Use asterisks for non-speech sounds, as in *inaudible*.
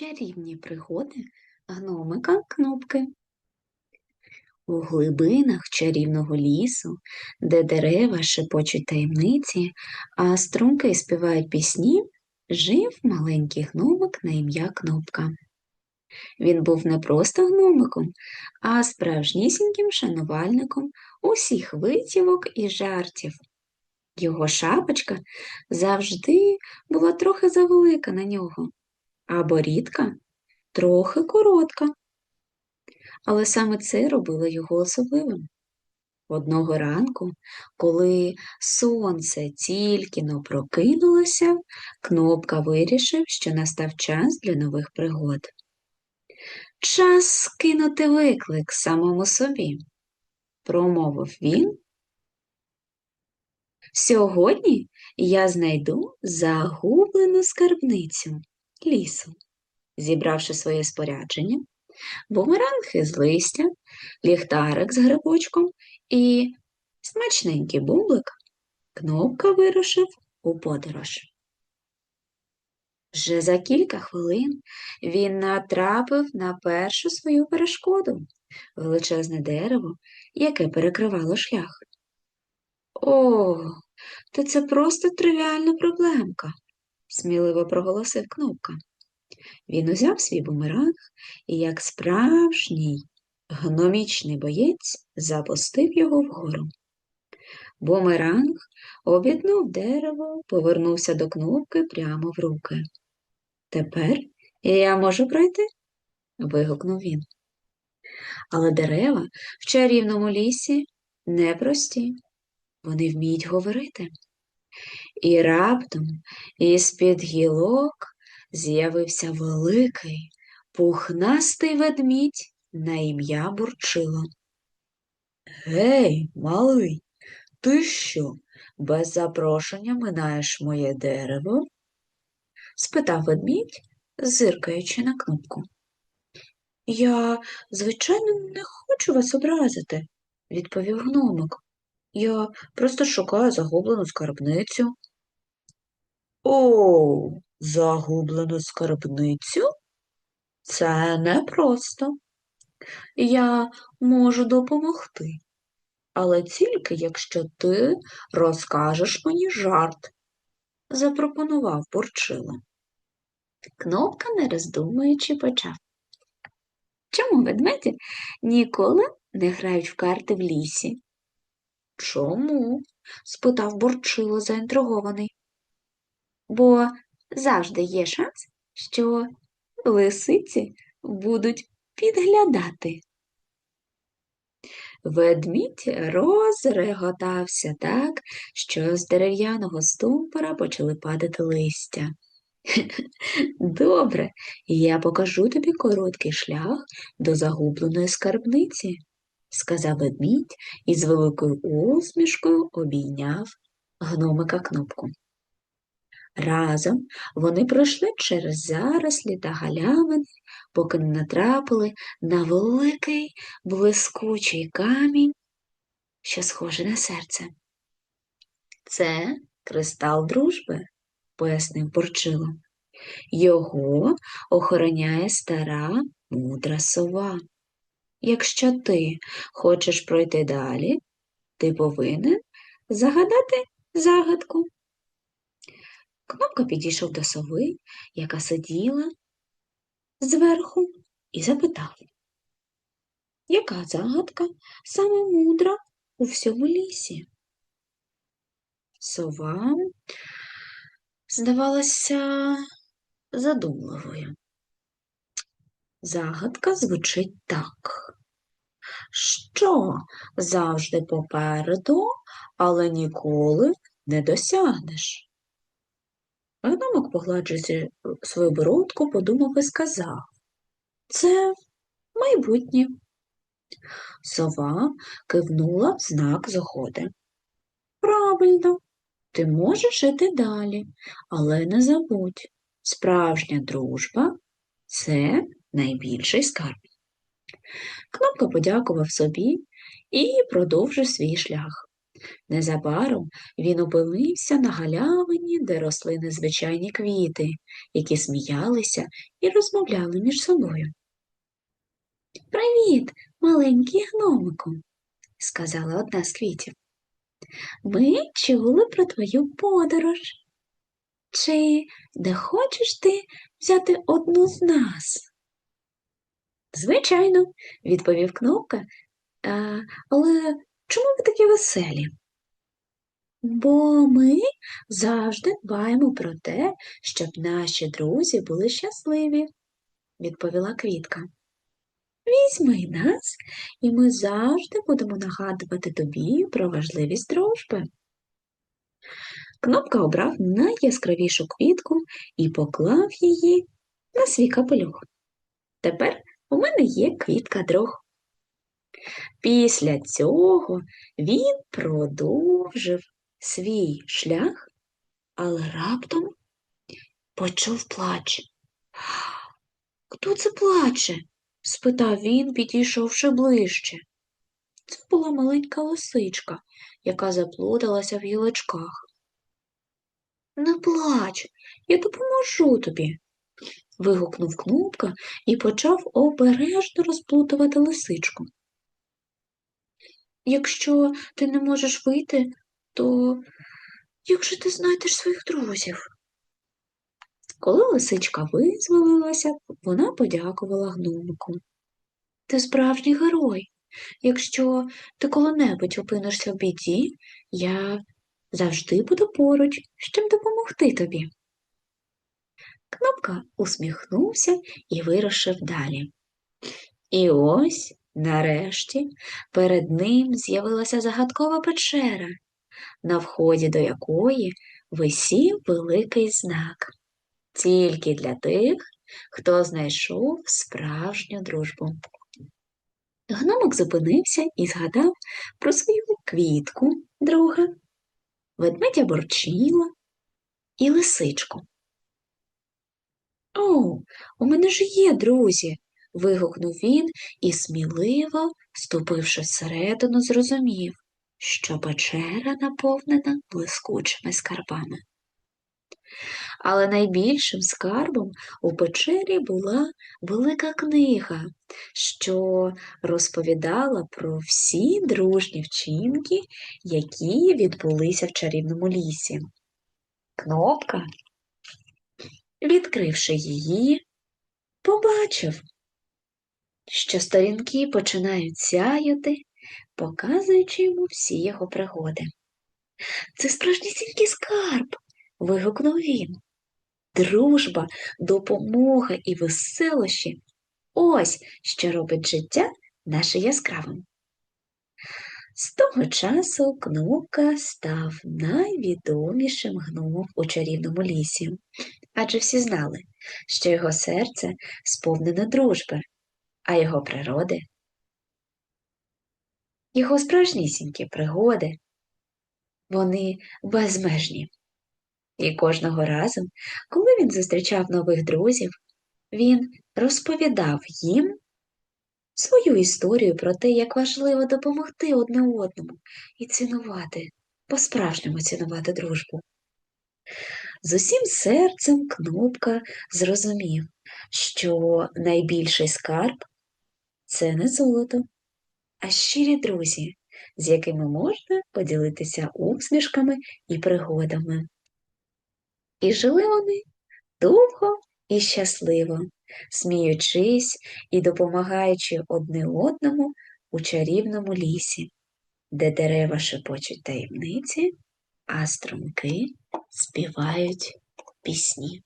Чарівні пригоди гномика Кнопки. У глибинах чарівного лісу, де дерева шепочуть таємниці, а струмки співають пісні, жив маленький гномик на ім'я Кнопка. Він був не просто гномиком, а справжнісіньким шанувальником усіх витівок і жартів. Його шапочка завжди була трохи завелика на нього а борідка трохи коротка. Але саме це робило його особливим. Одного ранку, коли сонце тільки но прокинулося, Кнопка вирішив, що настав час для нових пригод. Час скинути виклик самому собі, промовив він. Сьогодні я знайду загублену скарбницю лісу. Зібравши своє спорядження, бумеранг із листя, ліхтарик з грибочком і смачненький бублик, кнопка вирушив у подорож. Вже за кілька хвилин він натрапив на першу свою перешкоду величезне дерево, яке перекривало шлях. О, то це просто тривіальна проблемка, сміливо проголосив кнопка. Він узяв свій бумеранг і, як справжній гномічний боєць, запустив його вгору. Бумеранг обіднув дерево, повернувся до кнопки прямо в руки. Тепер я можу пройти? вигукнув він. Але дерева в чарівному лісі непрості, вони вміють говорити. І раптом із-під гілок з'явився великий, пухнастий ведмідь на ім'я Бурчило. Гей, малий, ти що, без запрошення минаєш моє дерево? спитав ведмідь, зиркаючи на кнопку. Я, звичайно, не хочу вас образити, відповів гномик. Я просто шукаю загублену скарбницю. О, загублену скарбницю? Це непросто. Я можу допомогти, але тільки якщо ти розкажеш мені жарт, запропонував Бурчило. Кнопка, не роздумуючи, почав. Чому ведмеді ніколи не грають в карти в лісі? Чому? спитав Бурчило заінтригований. Бо завжди є шанс, що лисиці будуть підглядати. Ведмідь розреготався так, що з дерев'яного стумпора почали падати листя. *laughs* Добре, я покажу тобі короткий шлях до загубленої скарбниці, сказав ведмідь і з великою усмішкою обійняв гномика кнопку. Разом вони пройшли через зарослі та галявини, поки не натрапили на великий блискучий камінь, що схожий на серце. Це кристал дружби, пояснив Бурчило. Його охороняє стара мудра сова. Якщо ти хочеш пройти далі, ти повинен загадати загадку. Кнопка підійшов до сови, яка сиділа зверху, і запитав, яка загадка саме мудра у всьому лісі? Сова здавалася задумливою. Загадка звучить так. Що завжди попереду, але ніколи не досягнеш? Гномик, погладжуючи свою бородку, подумав і сказав Це майбутнє. Сова кивнула в знак згоди. Правильно, ти можеш іти далі, але не забудь, справжня дружба це найбільший скарб. Кнопка подякував собі і продовжив свій шлях. Незабаром він опинився на галявині, де росли незвичайні квіти, які сміялися і розмовляли між собою. Привіт, маленький гномику, сказала одна з квітів. Ми чули про твою подорож. Чи не хочеш ти взяти одну з нас? Звичайно, відповів кнопка. «А, але чому ви такі веселі? Бо ми завжди дбаємо про те, щоб наші друзі були щасливі, відповіла Квітка. Візьми нас, і ми завжди будемо нагадувати тобі про важливість дружби. Кнопка обрав найяскравішу квітку і поклав її на свій капелюх. Тепер у мене є квітка друг. Після цього він продовжив свій шлях, але раптом почув плач. Хто це плаче? спитав він, підійшовши ближче. Це була маленька лисичка, яка заплуталася в гілочках. Не плач, я допоможу тобі. вигукнув кнопка і почав обережно розплутувати лисичку. Якщо ти не можеш вийти, то як же ти знайдеш своїх друзів? Коли лисичка визволилася, вона подякувала гномику. Ти справжній герой. Якщо ти коли-небудь опинишся в біді, я завжди буду поруч, щоб допомогти тобі. Кнопка усміхнувся і вирушив далі. І ось, нарешті, перед ним з'явилася загадкова печера, на вході до якої висів великий знак. Тільки для тих, хто знайшов справжню дружбу. Гномик зупинився і згадав про свою квітку друга, ведмедя борчіла і лисичку. О, у мене ж є друзі. Вигукнув він і, сміливо, ступивши всередину, зрозумів, що печера наповнена блискучими скарбами. Але найбільшим скарбом у печері була велика книга, що розповідала про всі дружні вчинки, які відбулися в чарівному лісі. Кнопка, відкривши її, побачив, що сторінки починають сяяти, показуючи йому всі його пригоди. Це справжнісінький скарб, вигукнув він. Дружба, допомога і веселощі ось що робить життя наше яскравим. З того часу кнопка став найвідомішим гномом у чарівному лісі, адже всі знали, що його серце сповнене дружби, а його природи, його справжнісінькі пригоди, вони безмежні. І кожного разу, коли він зустрічав нових друзів, він розповідав їм свою історію про те, як важливо допомогти одне одному і цінувати, по-справжньому цінувати дружбу. З усім серцем кнопка зрозумів, що найбільший скарб це не золото, а щирі друзі, з якими можна поділитися усмішками і пригодами. І жили вони довго і щасливо, сміючись і допомагаючи одне одному у чарівному лісі, де дерева шепочуть таємниці, а струмки співають пісні.